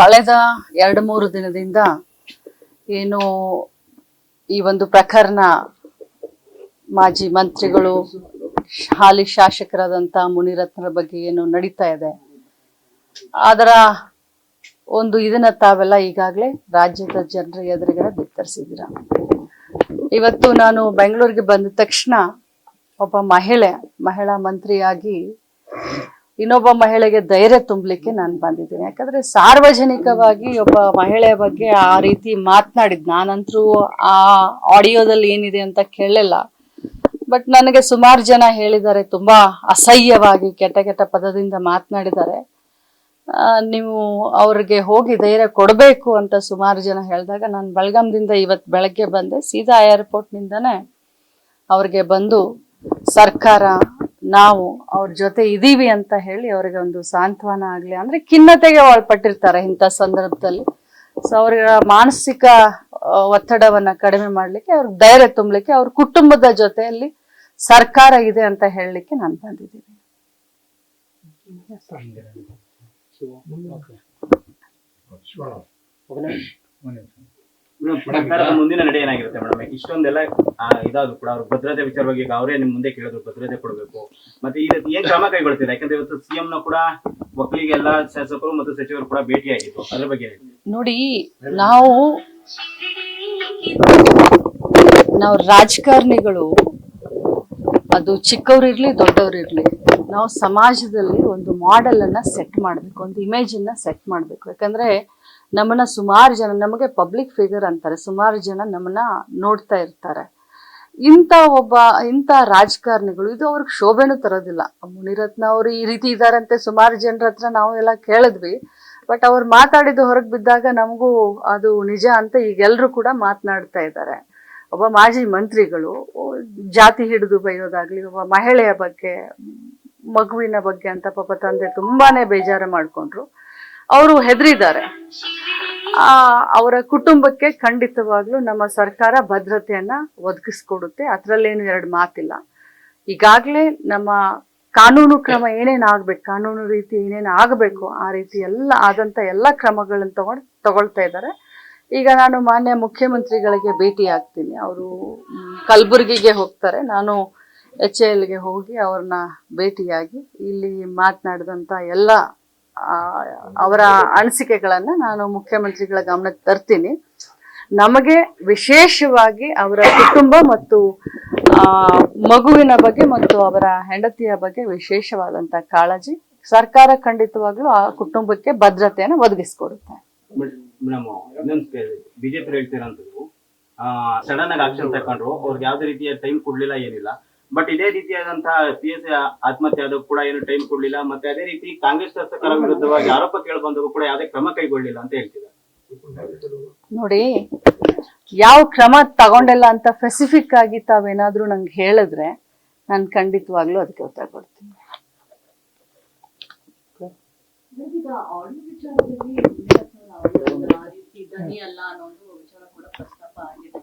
ಕಳೆದ ಎರಡು ಮೂರು ದಿನದಿಂದ ಏನು ಈ ಒಂದು ಪ್ರಕರಣ ಮಾಜಿ ಮಂತ್ರಿಗಳು, ಹಾಲಿ ಶಾಸಕರಾದಂಥ ಮುನಿರತ್ನರ ಬಗ್ಗೆ ಏನು ನಡೀತಾ ಇದೆ. ಅದರ ಒಂದು ಇದನ್ನ ತಾವೆಲ್ಲ ಈಗಾಗಲೇ ರಾಜ್ಯದ ಜನರ ಎದುರುಗಡೆ ಬಿತ್ತರಿಸಿದ್ದೀರ? ಇವತ್ತು ನಾನು ಬೆಂಗಳೂರಿಗೆ ಬಂದ ತಕ್ಷಣ ಒಬ್ಬ ಮಹಿಳೆ, ಮಹಿಳಾ ಮಂತ್ರಿಯಾಗಿ ಇನ್ನೊಬ್ಬ ಮಹಿಳೆಗೆ ಧೈರ್ಯ ತುಂಬಲಿಕ್ಕೆ ನಾನು ಬಂದಿದ್ದೀನಿ. ಯಾಕಂದ್ರೆ ಸಾರ್ವಜನಿಕವಾಗಿ ಒಬ್ಬ ಮಹಿಳೆಯ ಬಗ್ಗೆ ಆ ರೀತಿ ಮಾತನಾಡಿದ್ ನಾನಂತರೂ ಆ ಆಡಿಯೋದಲ್ಲಿ ಏನಿದೆ ಅಂತ ಕೇಳಲಿಲ್ಲ. ಬಟ್ ನನಗೆ ಸುಮಾರು ಜನ ಹೇಳಿದ್ದಾರೆ, ತುಂಬಾ ಅಸಹ್ಯವಾಗಿ ಕೆಟ್ಟ ಕೆಟ್ಟ ಪದದಿಂದ ಮಾತನಾಡಿದ್ದಾರೆ. ನೀವು ಅವ್ರಿಗೆ ಹೋಗಿ ಧೈರ್ಯ ಕೊಡಬೇಕು ಅಂತ ಸುಮಾರು ಜನ ಹೇಳಿದಾಗ ನಾನು ಬೆಳಗಾಂದಿಂದ ಇವತ್ತು ಬೆಳಗ್ಗೆ ಬಂದೆ, ಸೀದಾ ಏರ್ಪೋರ್ಟ್ನಿಂದನೇ ಅವ್ರಿಗೆ ಬಂದು ಸರ್ಕಾರ ನಾವು ಅವ್ರ ಜೊತೆ ಇದೀವಿ ಅಂತ ಹೇಳಿ ಅವ್ರಿಗೆ ಒಂದು ಸಾಂತ್ವನ ಆಗ್ಲಿ ಅಂದ್ರೆ ಖಿನ್ನತೆಗೆ ಒಳಪಟ್ಟಿರ್ತಾರೆ ಇಂಥ ಸಂದರ್ಭದಲ್ಲಿ. ಸೊ ಅವ್ರ ಮಾನಸಿಕ ಒತ್ತಡವನ್ನ ಕಡಿಮೆ ಮಾಡ್ಲಿಕ್ಕೆ ಅವ್ರಿಗೆ ಧೈರ್ಯ ತುಂಬಲಿಕ್ಕೆ ಅವ್ರ ಕುಟುಂಬದ ಜೊತೆಯಲ್ಲಿ ಸರ್ಕಾರ ಇದೆ ಅಂತ ಹೇಳಲಿಕ್ಕೆ ನಾನು ಬಂದಿದ್ದೀನಿ. ಸರ್ಕಾರದ ಮುಂದಿನ ನಡೆ ಏನಾಗಿರುತ್ತೆ ಮೇಡಮ್? ಇಷ್ಟೊಂದೆಲ್ಲ ಇದಾದ್ರು ಕೂಡ ಅವ್ರ ಭದ್ರತೆ ವಿಚಾರವಾಗಿ ಅವರೇ ನಿಮ್ ಮುಂದೆ ಕೇಳಿದ್ರು ಭದ್ರತೆ ಕೊಡಬೇಕು. ಮತ್ತೆ ಈ ರೀತಿ ಏನ್ ಕ್ರಮ ಕೈಗೊಳ್ತಿದೆ ಯಾಕಂದ್ರೆ ಇವತ್ತು ಸಿಎಂ ನ ಕೂಡ ಒಕ್ಕಲಿಗೆ ಎಲ್ಲಾ ಶಾಸಕರು ಮತ್ತು ಸಚಿವರು ಕೂಡ ಭೇಟಿಯಾಗಿತ್ತು ಅದ್ರ ಬಗ್ಗೆ ನೋಡಿ, ನಾವು ನಾವು ರಾಜಕಾರಣಿಗಳು, ಅದು ಚಿಕ್ಕವರಿರ್ಲಿ ದೊಡ್ಡವರಿರ್ಲಿ ನಾವು ಸಮಾಜದಲ್ಲಿ ಒಂದು ಮಾಡೆಲನ್ನು ಸೆಟ್ ಮಾಡಬೇಕು, ಒಂದು ಇಮೇಜ್ ಅನ್ನ ಸೆಟ್ ಮಾಡಬೇಕು. ಯಾಕಂದ್ರೆ ನಮ್ಮನ್ನು ಸುಮಾರು ಜನ, ನಮಗೆ ಪಬ್ಲಿಕ್ ಫಿಗರ್ ಅಂತಾರೆ, ಸುಮಾರು ಜನ ನಮ್ಮನ್ನ ನೋಡ್ತಾ ಇರ್ತಾರೆ. ಇಂಥ ಒಬ್ಬ, ಇಂಥ ರಾಜಕಾರಣಿಗಳು, ಇದು ಅವ್ರಿಗೆ ಶೋಭೆನೂ ತರೋದಿಲ್ಲ. ಮುನಿರತ್ನ ಅವರು ಈ ರೀತಿ ಇದ್ದಾರಂತೆ ಸುಮಾರು ಜನರ ಹತ್ರ ನಾವು ಎಲ್ಲ ಕೇಳಿದ್ವಿ. ಬಟ್ ಅವ್ರು ಮಾತಾಡಿದ್ದು ಹೊರಗೆ ಬಿದ್ದಾಗ ನಮಗೂ ಅದು ನಿಜ ಅಂತ ಈಗೆಲ್ಲರೂ ಕೂಡ ಮಾತನಾಡ್ತಾ ಇದ್ದಾರೆ. ಒಬ್ಬ ಮಾಜಿ ಮಂತ್ರಿಗಳು ಜಾತಿ ಹಿಡಿದು ಬೈಯೋದಾಗ್ಲಿ, ಒಬ್ಬ ಮಹಿಳೆಯ ಬಗ್ಗೆ ಮಗುವಿನ ಬಗ್ಗೆ ಅಂತ ಪಾಪ ತಂದೆ ತುಂಬಾನೇ ಬೇಜಾರು ಮಾಡ್ಕೊಂಡ್ರು. ಅವರು ಹೆದರಿದ್ದಾರೆ. ಆ, ಅವರ ಕುಟುಂಬಕ್ಕೆ ಖಂಡಿತವಾಗ್ಲೂ ನಮ್ಮ ಸರ್ಕಾರ ಭದ್ರತೆಯನ್ನ ಒದಗಿಸ್ಕೊಡುತ್ತೆ. ಅದ್ರಲ್ಲೇನು ಎರಡು ಮಾತಿಲ್ಲ. ಈಗಾಗಲೇ ನಮ್ಮ ಕಾನೂನು ಕ್ರಮ ಏನೇನು ಆಗ್ಬೇಕು, ಕಾನೂನು ರೀತಿ ಏನೇನು ಆಗಬೇಕು, ಆ ರೀತಿ ಎಲ್ಲ ಆದಂತ ಎಲ್ಲ ಕ್ರಮಗಳನ್ನು ತಗೊಂಡು ತಗೊಳ್ತಾ ಇದ್ದಾರೆ. ಈಗ ನಾನು ಮಾನ್ಯ ಮುಖ್ಯಮಂತ್ರಿಗಳಿಗೆ ಭೇಟಿ ಆಗ್ತೀನಿ. ಅವರು ಕಲಬುರಗಿಗೆ ಹೋಗ್ತಾರೆ. ನಾನು ಎಚ್ ಎಲ್ಗೆ ಹೋಗಿ ಅವ್ರನ್ನ ಭೇಟಿಯಾಗಿ ಇಲ್ಲಿ ಮಾತನಾಡಿದಂಥ ಎಲ್ಲ ಅವರ ಅನಿಸಿಕೆಗಳನ್ನ ನಾನು ಮುಖ್ಯಮಂತ್ರಿಗಳ ಗಮನಕ್ಕೆ ತರ್ತೀನಿ. ನಮಗೆ ವಿಶೇಷವಾಗಿ ಅವರ ಕುಟುಂಬ ಮತ್ತು ಮಗುವಿನ ಬಗ್ಗೆ ಮತ್ತು ಅವರ ಹೆಂಡತಿಯ ಬಗ್ಗೆ ವಿಶೇಷವಾದಂತ ಕಾಳಜಿ ಸರ್ಕಾರ ಖಂಡಿತವಾಗ್ಲೂ ಆ ಕುಟುಂಬಕ್ಕೆ ಭದ್ರತೆಯನ್ನು ಒದಗಿಸ್ಕೊಡುತ್ತೆ. ಬಿಜೆಪಿ ಹೇಳ್ತೀರಂತ ಸಡನ್ ಆಗಿ ಆಕ್ಷನ್ ತಕೊಂಡ್ರು ಅವ್ರಿಗೆ ಯಾವ್ದೇ ರೀತಿಯ ಟೈಮ್ ಕೊಡ್ಲಿಲ್ಲ ಏನಿಲ್ಲ. ಬಟ್ ಇದೇ ರೀತಿಯಾದಂತಹ ಪಿ ಎಸ್ ಆತ್ಮಹತ್ಯೆ ಆದವು ಕೂಡ ಏನು ಟೈಮ್ ಕೊಡ್ಲಿಲ್ಲ. ಮತ್ತೆ ಅದೇ ರೀತಿ ಕಾಂಗ್ರೆಸ್ ಶಾಸಕರ ವಿರುದ್ಧವಾಗಿ ಆರೋಪ ಕೇಳಿ ಬಂದವು ಕೂಡ ಯಾವುದೇ ಕ್ರಮ ಕೈಗೊಳ್ಳಿಲ್ಲ ಅಂತ ಹೇಳ್ತಿದ್ದಾರೆ. ನೋಡಿ ಯಾವ ಕ್ರಮ ತಗೊಂಡಿಲ್ಲ ಅಂತ ಸ್ಪೆಸಿಫಿಕ್ ಆಗಿ ತಾವೇನಾದ್ರೂ ನಂಗೆ ಹೇಳಿದ್ರೆ ನಾನು ಖಂಡಿತವಾಗ್ಲೂ ಅದಕ್ಕೆ ಉತ್ತರ ಕೊಡ್ತೀನಿ. ವಿಚಾರದಲ್ಲಿ ವಿಚಾರ ಕೂಡ ಪ್ರಸ್ತಾಪ ಆಗಿದೆ.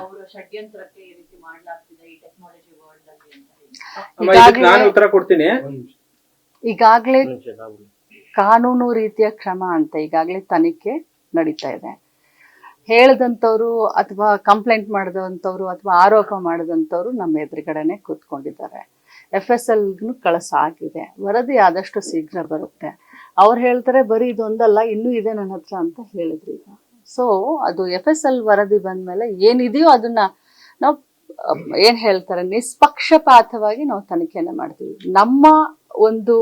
ಅವರ ಷಡ್ಯಂತ್ರಕ್ಕೆ ಈ ರೀತಿ ಮಾಡ್ಲಾಗ್ತಿದೆ ಈ ಟೆಕ್ನಾಲಜಿ ವರ್ಲ್ಡ್ ಅಲ್ಲಿ ಅಂತ ಹೇಳಿ. ಅಮ್ಮ, ಇದಕ್ಕೆ ನಾನು ಉತ್ತರ ಕೊಡ್ತೀನಿ. ಈಗಾಗಲೇ ಕಾನೂನು ರೀತಿಯ ಕ್ರಮ ಅಂತ ಈಗಾಗ್ಲೇ ತನಿಖೆ ನಡೀತಾ ಇದೆ. ಹೇಳದಂತವ್ರು ಅಥವಾ ಕಂಪ್ಲೇಂಟ್ ಮಾಡಿದಂಥವ್ರು ಅಥವಾ ಆರೋಪ ಮಾಡಿದಂಥವ್ರು ನಮ್ಮ ಎದುರುಗಡೆನೆ ಕೂತ್ಕೊಂಡಿದ್ದಾರೆ. ಎಫ್ ಎಸ್ ಎಲ್ಗೂ ಕಳಸ ಆಗಿದೆ ವರದಿ ಆದಷ್ಟು ಶೀಘ್ರ ಬರುತ್ತೆ. ಅವ್ರು ಹೇಳ್ತಾರೆ ಬರೀ ಇದೊಂದಲ್ಲ ಇನ್ನೂ ಇದೆ ನನ್ನ ಹತ್ರ ಅಂತ ಹೇಳಿದ್ರು ಈಗ. ಸೊ ಅದು ಎಫ್ ಎಸ್ ಎಲ್ ವರದಿ ಬಂದ್ಮೇಲೆ ಏನಿದೆಯೋ ಅದನ್ನ ನಾವು ಏನ್ ಹೇಳ್ತಾರೆ ನಿಷ್ಪಕ್ಷಪಾತವಾಗಿ ನಾವು ತನಿಖೆನ ಮಾಡ್ತೀವಿ. ನಮ್ಮ ಒಂದು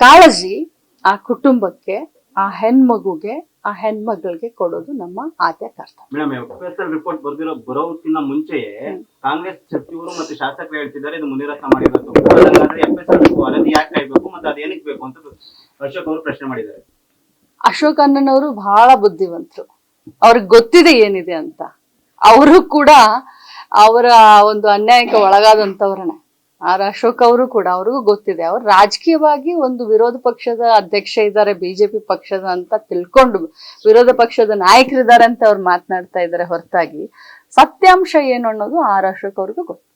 ಕಾಳಜಿ ಆ ಕುಟುಂಬಕ್ಕೆ ಆ ಹೆಣ್ಮಗುಗೆ ಆ ಹೆಣ್ಮಗಳಿಗೆ ಕೊಡೋದು ನಮ್ಮ ಆದ್ಯ ಕರ್ತವ್ಯ. Madam F S L report ಬರ್ದಿರೋ ಬರೋದಕ್ಕಿಂತ ಮುಂಚೆಯೇ ಕಾಂಗ್ರೆಸ್ ಸಚಿವರು ಮತ್ತು ಶಾಸಕರು ಹೇಳ್ತಿದ್ದಾರೆ ಇದು ಮುನಿರತ್ನ ಮಾಡಿರೋದು. ಎಫ್ ಎಸ್ ಎಲ್ ವರದಿ ಯಾಕೆ ಕಾಯ್ಬೇಕು ಮತ್ತೆ ಅದೇನಕ್ಕೆ ಬೇಕು ಅಂತ ಅಶೋಕ್ ಅವರು ಪ್ರಶ್ನೆ ಮಾಡಿದ್ದಾರೆ. ಅಶೋಕ್ ಅಣ್ಣನವರು ಬಹಳ ಬುದ್ಧಿವಂತರು. ಅವ್ರಿಗೆ ಗೊತ್ತಿದೆ ಏನಿದೆ ಅಂತ. ಅವರು ಕೂಡ ಅವರ ಒಂದು ಅನ್ಯಾಯಕ್ಕೆ ಒಳಗಾದಂಥವ್ರನ್ನೇ ಆರ್ ಅಶೋಕ್ ಅವರು ಕೂಡ ಅವ್ರಿಗೂ ಗೊತ್ತಿದೆ. ಅವ್ರು ರಾಜಕೀಯವಾಗಿ ಒಂದು ವಿರೋಧ ಪಕ್ಷದ ಅಧ್ಯಕ್ಷ ಇದ್ದಾರೆ, ಬಿಜೆಪಿ ಪಕ್ಷದ ಅಂತ ತಿಳ್ಕೊಂಡು ವಿರೋಧ ಪಕ್ಷದ ನಾಯಕರಿದ್ದಾರೆ ಅಂತ ಅವ್ರು ಮಾತನಾಡ್ತಾ ಇದ್ದಾರೆ ಹೊರತಾಗಿ. ಸತ್ಯಾಂಶ ಏನು ಅನ್ನೋದು ಆರ್ ಅಶೋಕ್ ಅವ್ರಿಗೂ ಗೊತ್ತು.